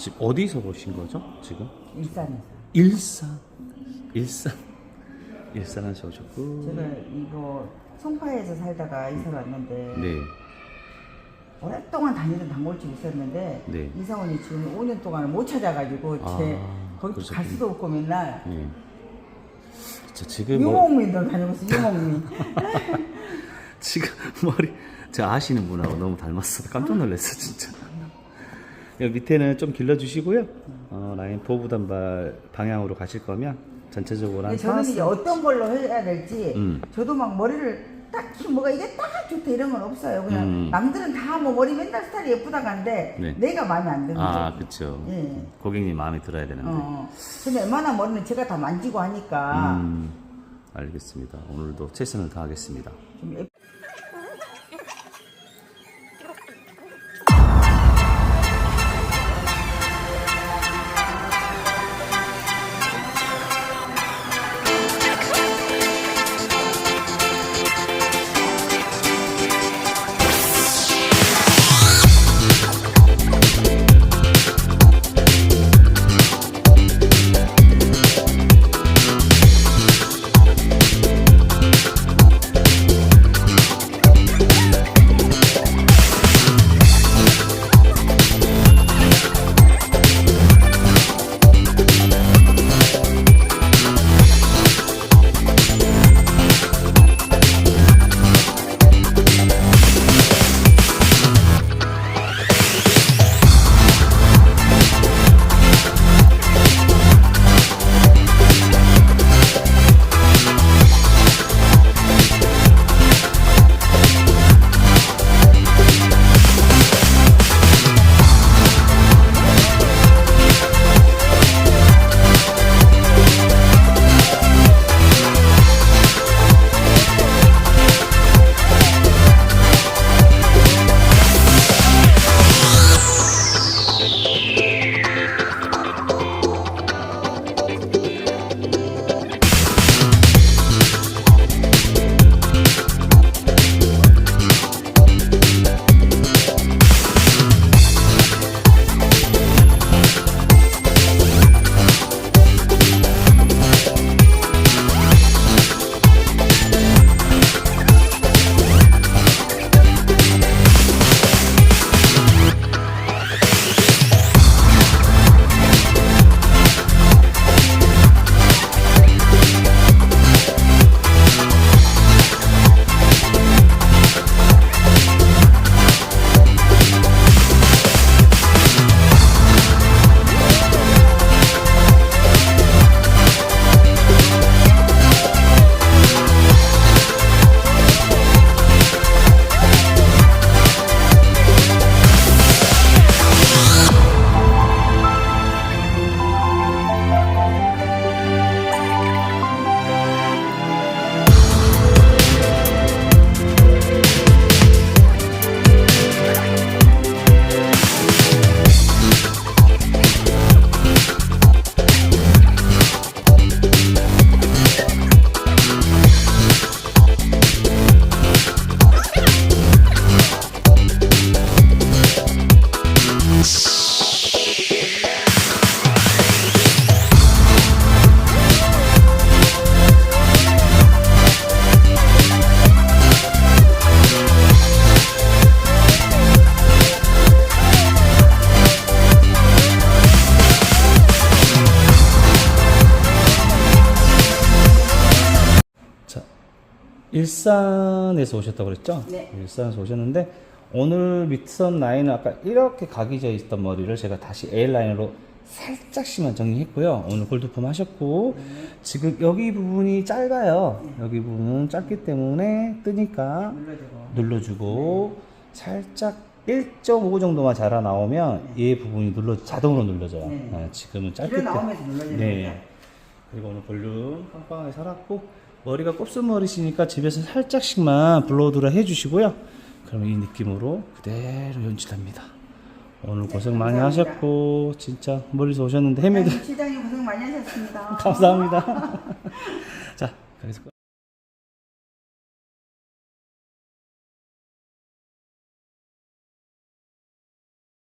지금 어디서 오신 거죠? 지금? 일산에서. 일산. 일산. 일산에서 오셨고. 제가 이거 송파에서 살다가 이사 왔는데 네. 오랫동안 다니던 단골집 있었는데 네. 이사원이 지금 5년 동안 못 찾아가지고 제 아, 거기 그러셨군요. 갈 수도 없고 맨날 네. 자, 지금 뭐, 유목민들 다니면서 유목민. 지금 머리 제가 아시는 분하고 너무 닮았어. 깜짝 놀랐어, 진짜. 밑에는 좀 길러주시고요. 어, 라인 포부 단발 방향으로 가실 거면 전체적으로 한 근데 저는 이제 4cm. 어떤 걸로 해야 될지 음. 저도 막 머리를 딱히 뭐가 이게 딱 좋다 이런 건 없어요. 그냥 음. 남들은 다 뭐 머리 맨날 스타일이 예쁘다 간데 네. 내가 마음에 안 드는 아, 거. 그쵸. 예. 고객님 마음에 들어야 되는데. 어. 근데 웬만한 머리는 제가 다 만지고 하니까 음, 알겠습니다. 오늘도 최선을 다하겠습니다. 좀 예쁘- 자, 일산에서 오셨다고 그랬죠? 네. 일산에서 오셨는데 오늘 밑선 라인은 아까 이렇게 각이져 있던 머리를 제가 다시 A 라인으로 살짝씩만 정리했고요. 오늘 골드폼 하셨고 지금 여기 부분이 짧아요. 여기 부분은 짧기 때문에 뜨니까 눌러주고. 눌러주고 살짝 1.5 정도만 자라 나오면 이 부분이 눌러 자동으로 눌러져요. 네. 네, 지금은 짧기 때문에 네. 그리고 오늘 볼륨 빵빵하게 살았고 머리가 곱슬머리시니까 집에서 살짝씩만 블로우드를 해주시고요. 그럼 이 느낌으로 그대로 연출합니다. 오늘 고생 많이 감사합니다. 하셨고 진짜 멀리서 오셨는데 헤매도 시장님 고생 많이 하셨습니다. 감사합니다. 자, 끝.